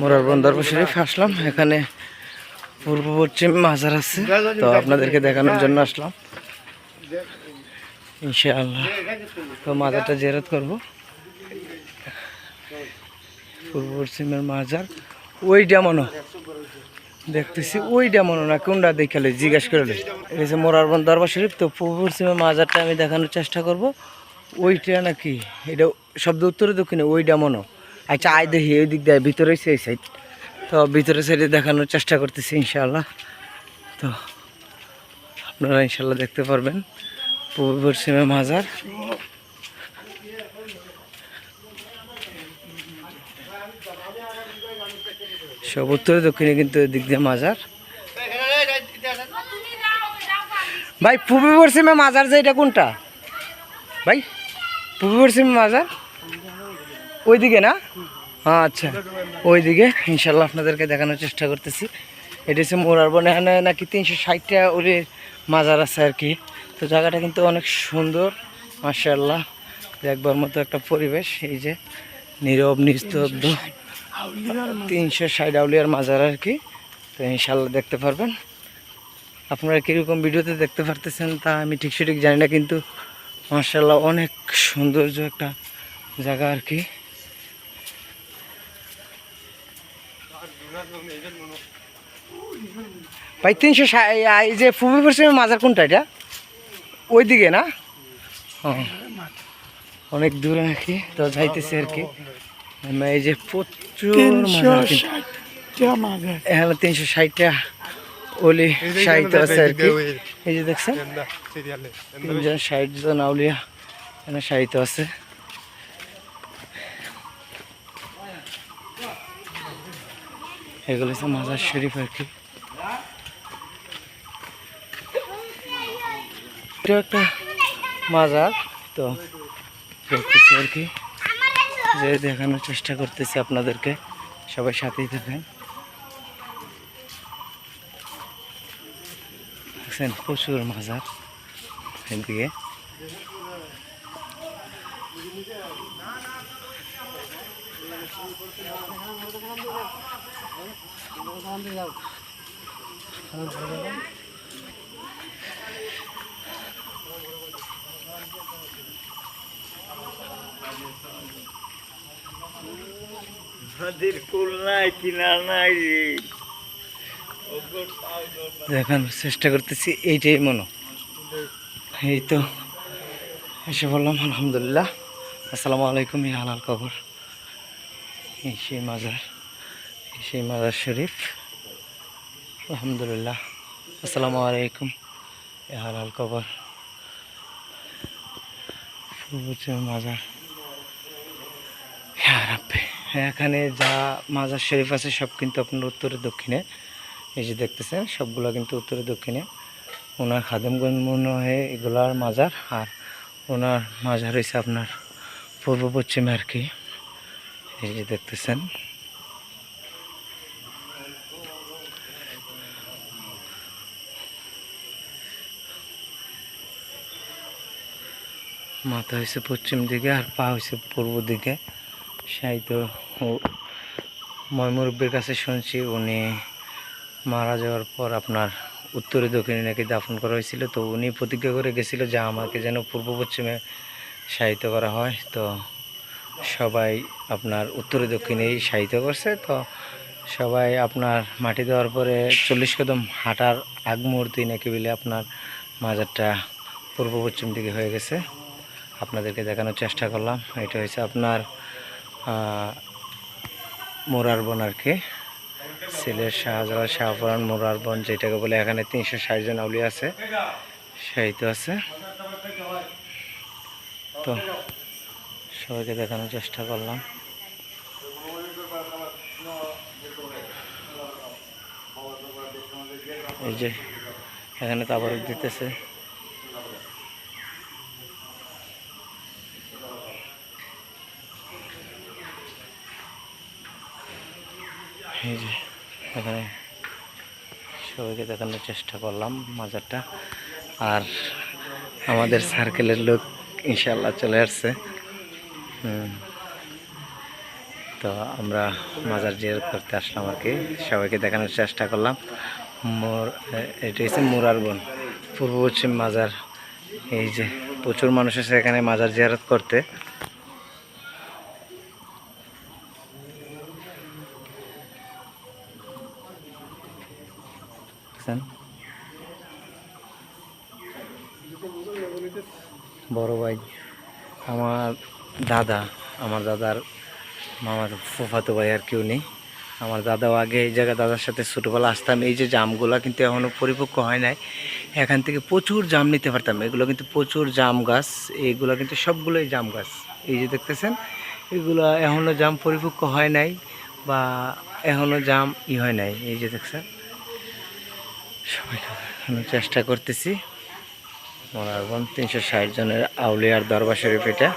মোরার বন্দর শরীফ আসলাম। এখানে পূর্ব পশ্চিম মাজার আছে। তো আপনাদেরকে দেখানোর জন্য আসলাম। ইনশাআল্লাহ। তো মাজারটা জেরত করব। পূর্ব পশ্চিমের মাজার। ওইটা মনো দেখতেছি ওইটা মনে না। কোনটা দেখালে জিজ্ঞেস করলে এটা হচ্ছে মোরারবন দরবার শরীফ, তো পূর্ব পশ্চিমের মাজারটা আমি দেখানোর চেষ্টা করব। ওইটা নাকি, এটা শব্দ উত্তরে দক্ষিণে, ওইটা মনো আচ্ছা আয় দেখি ওই দিক দিয়ে ভিতরে সেই সাইড তো ভিতরে সাইডে দেখানোর চেষ্টা করতেছি ইনশাল্লাহ তো আপনারা ইনশাল্লাহ দেখতে পারবেন পূর্ব পশ্চিমে মাজার সব উত্তরে, দক্ষিণে কিন্তু দিক দিয়ে মাজার। ভাই পূর্ব পশ্চিমে মাজার যে, এটা কোনটা? ভাই পূর্ব পশ্চিমে মাজার? ওইদিকে না? হ্যাঁ আচ্ছা। ওইদিকে ইনশাল্লাহ আপনাদেরকে দেখানোর চেষ্টা করতেছি। এটা হচ্ছে মোরার বনে, এখানে নাকি তিনশো ষাটটা ওরে মাজার আছে আর কি। তো জায়গাটা কিন্তু অনেক সুন্দর মার্শাল্লাহ দেখবার মতো একটা পরিবেশ, এই যে নীরব, নিস্তব্ধ তিনশো ষাট আউলিয়ার মাজার আর কি। তো ইনশাল্লাহ দেখতে পারবেন। আপনারা কীরকম ভিডিওতে দেখতে পারতেছেন তা আমি ঠিক সঠিক জানি না, কিন্তু মার্শাল্লাহ অনেক সৌন্দর্য একটা জায়গা আর কি। ভাই তিনশো ষাট এই যে পূর্ব পশ্চিমের মাজার কোনটা এটা? ওই দিকে না? হ্যাঁ অনেক দূরে নাকি? তো যাইতেছে আর কি। আমরা এই যে প্রচুর এখানে তিনশো ষাটটা ওলি সাহিত্য আছে আর কি। এই যে দেখছেন? তিনজন ষাট জন আউলিয়া এখানে সাহিত্য আছে। এগুলো হচ্ছে মাজার শরীফ আর কি। এটা একটা মাজার, তো দেখতেছি আর কি। যে দেখানোর চেষ্টা করতেছি আপনাদেরকে, সবাই সাথেই থাকেন। দেখছেন, প্রচুর মাজার এদিকে। দেখানোর চেষ্টা করতেছি, এইটাই মনে। এই তো, এসে বললাম আলহামদুলিল্লাহ। আসসালামু আলাইকুম এই হালাল কবর এই সেই মাজার। সেই মাজার শরীফ। আলহামদুলিল্লাহ। আসসালামু আলাইকুম। এই হালাল কবর মাজার। হ্যাঁ এখানে যা মাজার শরীফ আছে, সব কিন্তু আপনার উত্তরে দক্ষিণে। এই যে দেখতেছেন, সবগুলো কিন্তু উত্তরে দক্ষিণে। ওনার খাদেমগঞ্জ মনে হয় এগুলার মাজার। আর ওনার মাজার হয়েছে আপনার পূর্ব পশ্চিমে আর কি। এই যে দেখতেছেন। মাথা হয়েছে পশ্চিম দিকে আর পা হয়েছে পূর্ব দিকে। সেই সাহিত্য ময়মুরব্বীর কাছে শুনছি, উনি মারা যাওয়ার পর আপনার উত্তরে দক্ষিণে নাকি দাফন করা হয়েছিল। তো উনি প্রতিজ্ঞা করে গেছিল যে আমাকে যেন পূর্ব পশ্চিমে সাহিত্য করা হয়। তো সবাই আপনার উত্তরে দক্ষিণেই সাহিত্য করছে। তো সবাই আপনার মাটি দেওয়ার পরে চল্লিশ কদম হাঁটার আগ মুহূর্তেই নাকি বলে আপনার মাজারটা পূর্ব পশ্চিম দিকে হয়ে গেছে। আপনাদেরকে দেখানোর চেষ্টা করলাম। এটা হয়েছে আপনার আহ, মোরার বন আর কি সিলেট শাহজালাল শাহপুরান মোরার বন যেটাকে বলে এখানে তিনশো ষাট জন আউলি আছে। সেই তো আছে। তো সবাইকে দেখানোর চেষ্টা করলাম। এই যে এখানে তাবারক দিতেছে। এই যে, এখানে সবাইকে দেখানোর চেষ্টা করলাম মাজারটা। আর আমাদের সার্কেলের লোক ইনশাল্লাহ চলে আসছে। তো আমরা মাজার জিয়ারত করতে আসলাম আর কি। সবাইকে দেখানোর চেষ্টা করলাম। মোর এটা হচ্ছে মুরার বন, পূর্ব পশ্চিম মাজার। এই যে, প্রচুর মানুষ এসে এখানে মাজার জিয়ারত করতে। দেখছেন? বড় ভাই, আমার দাদা, আমার দাদার মামার ফুফাতো ভাই আর কেউ নেই। আমার দাদাও আগে এই জায়গায় দাদার সাথে ছোটোবেলা আসতাম। এই যে জামগুলো কিন্তু এখনও পরিপক্ক হয় নাই। এখান থেকে প্রচুর জাম নিতে পারতাম। এগুলো কিন্তু প্রচুর জাম গাছ। এইগুলো কিন্তু সবগুলোই জাম গাছ। এই যে দেখতেছেন, এগুলো এখনও জাম পরিপক্ক হয় নাই বা এখনও জাম ই হয় নাই। এই যে দেখছেন দেখানোর চেষ্টা করতেছি। মনারবন তিনশো ষাট জনের আউলিয়ার দরবার শরীফ এটা।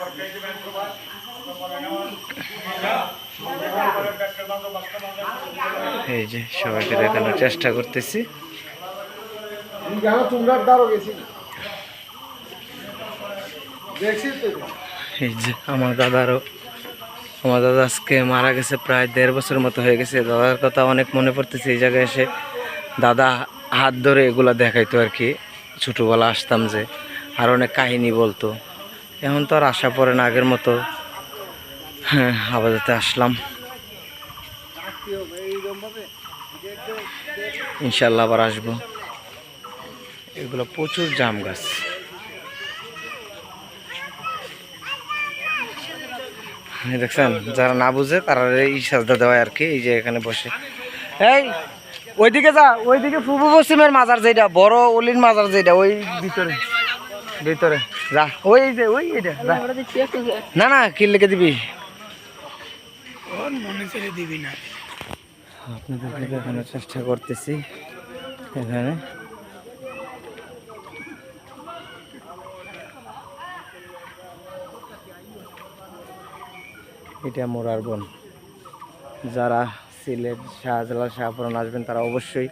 এই যে সবাইকে দেখানোর চেষ্টা করতেছি। এই যে আমার দাদারও, আমার দাদা আজকে মারা গেছে প্রায় দেড় বছর মতো হয়ে গেছে। দাদার কথা অনেক মনে পড়তেছে। এই জায়গায় এসে দাদা হাত ধরে এগুলা দেখাইতো আর কি। ছোটোবেলা আসতাম যে, আর অনেক কাহিনী বলতো। এখন তো আর আশা পড়ে না আগের মতো। হ্যাঁ আপাতত আসলাম। ইনশাল্লাহ আবার আসব। এগুলো প্রচুর জাম গাছ। দেখছেন, যারা না বুঝে তারা এই সাজদা দেওয়ায় আর কি, এই যে এখানে বসে। এই! ওইদিকে যা ওইদিকে পূর্ব পশ্চিমের মাজার যেটা বড় অলির মাজার যেটা ওই ভিতরে। ভিতরে যা ওই যে ওই এটা না না কি লিখে দিবি আপনাদেরকে দেখানোর চেষ্টা করতেছি এখানে। এটা মোরার বন। যারা সিলেট, শাহজালাল, শাহপুরান আসবেন তারা অবশ্যই।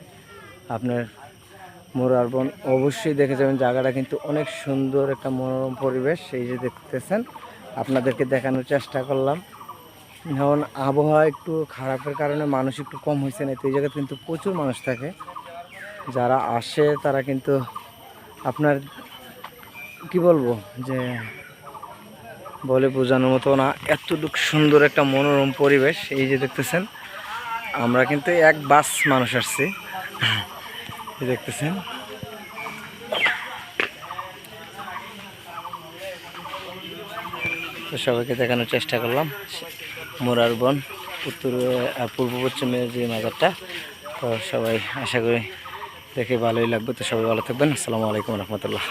আপনার মোরার বন অবশ্যই দেখে যাবেন। জায়গাটা কিন্তু অনেক সুন্দর একটা মনোরম পরিবেশ, এই যে দেখতেছেন। আপনাদেরকে দেখানোর চেষ্টা করলাম। এখন আবহাওয়া একটু খারাপের কারণে মানুষ একটু কম হয়েছে না, তো এই জায়গাতে কিন্তু প্রচুর মানুষ থাকে। যারা আসে তারা কিন্তু আপনার কি বলব যে বলে বোঝানোর মতো না, এতটুকু সুন্দর একটা মনোরম পরিবেশ, এই যে দেখতেছেন। আমরা কিন্তু এক বাস মানুষ আসছি। দেখতেছেন। তো সবাইকে দেখানোর চেষ্টা করলাম। মোরার বন, উত্তর পূর্ব পশ্চিমের যে মাজারটা। তো সবাই আশা করি দেখে ভালোই লাগবে। তো সবাই ভালো থাকবেন। আসসালামু আলাইকুম রহমতুল্লাহ।